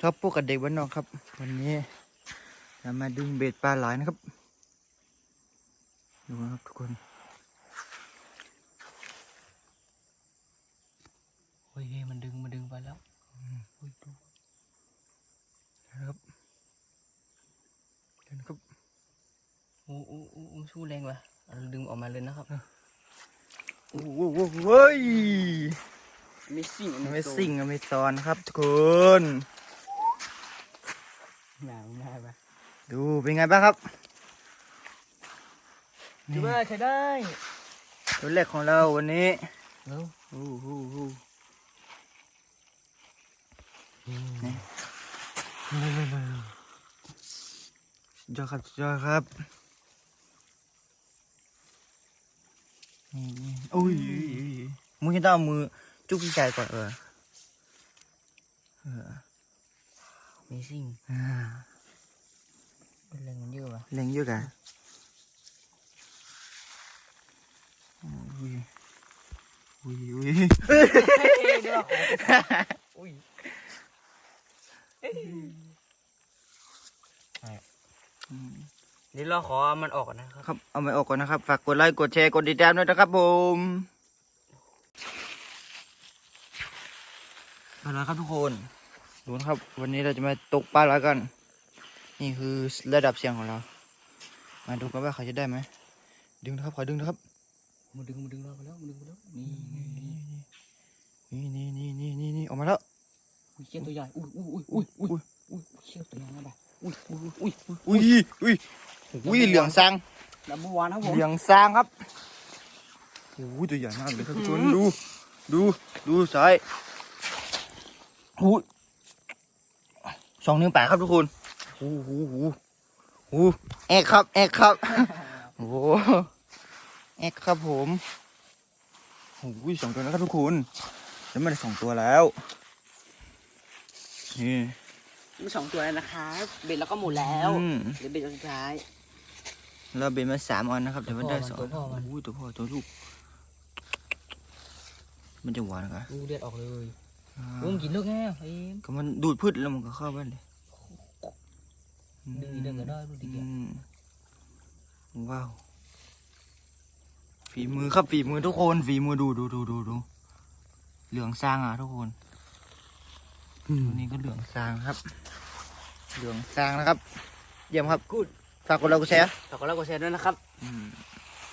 ชอบพวกกับเด็กบ้านนอกครับ วันนี้จะมาดึงเบ็ดปลาไหลนะครับ ดูนะครับทุกคนโอ้ยมันดึงมันดึงไปแล้วอืมโอ้ยดูนะครับเดี๋ยวนะครับโอ้โอ้โอ้โอ้สู้แรงว่ะเอาดึงออกมาเลยนะครับโอ้โหโอ้โหเฮ้ยไม่สิ่งไม่สิ่งไม่ซอนครับทุกคน หนาวง่ายปะดูเป็นไงบ้างครับถือว่าใช้ได้ตัวแรกของเราวันนี้เร็วโอ้โหโอ้โหสุดยอดครับสุดยอดครับนี่นี่โอ้ยมึงจะต้องเอามือจุกที่ใจก่อนเออ เออไม่สิ่งอ่าเป็นแรงมันเยอะว่ะเล็งเยอะกันอุ้ยอุ้ยอุ้ยเดี๋ยวขออุ้ยอืมเดี๋ยวเราขอมันออกก่อนนะครับครับ เอาไปออกก่อนนะครับ ฝากกดไลค์ กดแชร์ กดติดตามด้วยนะครับผมเอาละครับทุกคน ดูนะครับ วันนี้เราจะมาตกปลาแล้วกัน นี่คือระดับเสียงของเรา มาดูกันว่าเขาจะได้ไหม ดึงนะครับ ขอดึงนะครับมันดึงมันดึงเราไปแล้วมันดึงไปแล้ว นี่นี่นี่นี่นี่นี่นี่ออกมาแล้วอุ้ยเชี่ยตัวใหญ่ อุ้ยอุ้ยอุ้ยอุ้ยอุ้ยอุ้ยเชี่ยตัวใหญ่นะบ่ะอุ้ยอุ้ยอุ้ยอุ้ยอุ้ยอุ้ยเหลืองซางดับเบิลวันครับผม เหลืองซางครับโอ้ยตัวใหญ่มากเลยครับทุกคนดู ดู ดูสายโอ้ย สองนิ้วแปดครับทุกคนโอ้โหโอ้โหโอ้โหแอกครับ แอกครับโอ้โหแอกครับผมโอ้ยสองตัวนะครับทุกคนแล้วมันได้สองตัวแล้วนี่มีสองตัวแล้วนะครับเบ็ดแล้วก็หมดแล้วอืมเดี๋ยวเบ็ดตัวสุดท้ายเราเบ็นมาสามออนนะครับแต่มันได้สองตัวพ่อมันโอ้ยตัวพ่อตัวลูก มันจะหวานกันดูเลือดออกเลย ลุงกินลูกแง่เอ็มก็มันดูดพืชแล้วมันก็เข้าไปเลยดึงอีกเดึงก็ได้ดูดิแกอืมว้าวฝีมือครับฝีมือทุกคนฝีมือดูดูดูดูดูเหลืองซางอะทุกคนตัวนี้ก็เหลืองซางครับ เหลืองซางนะครับ เยี่ยมครับกูดฝากกดไลค์กดแชร์ฝากกดไลค์กดแชร์ด้วยนะครับอืม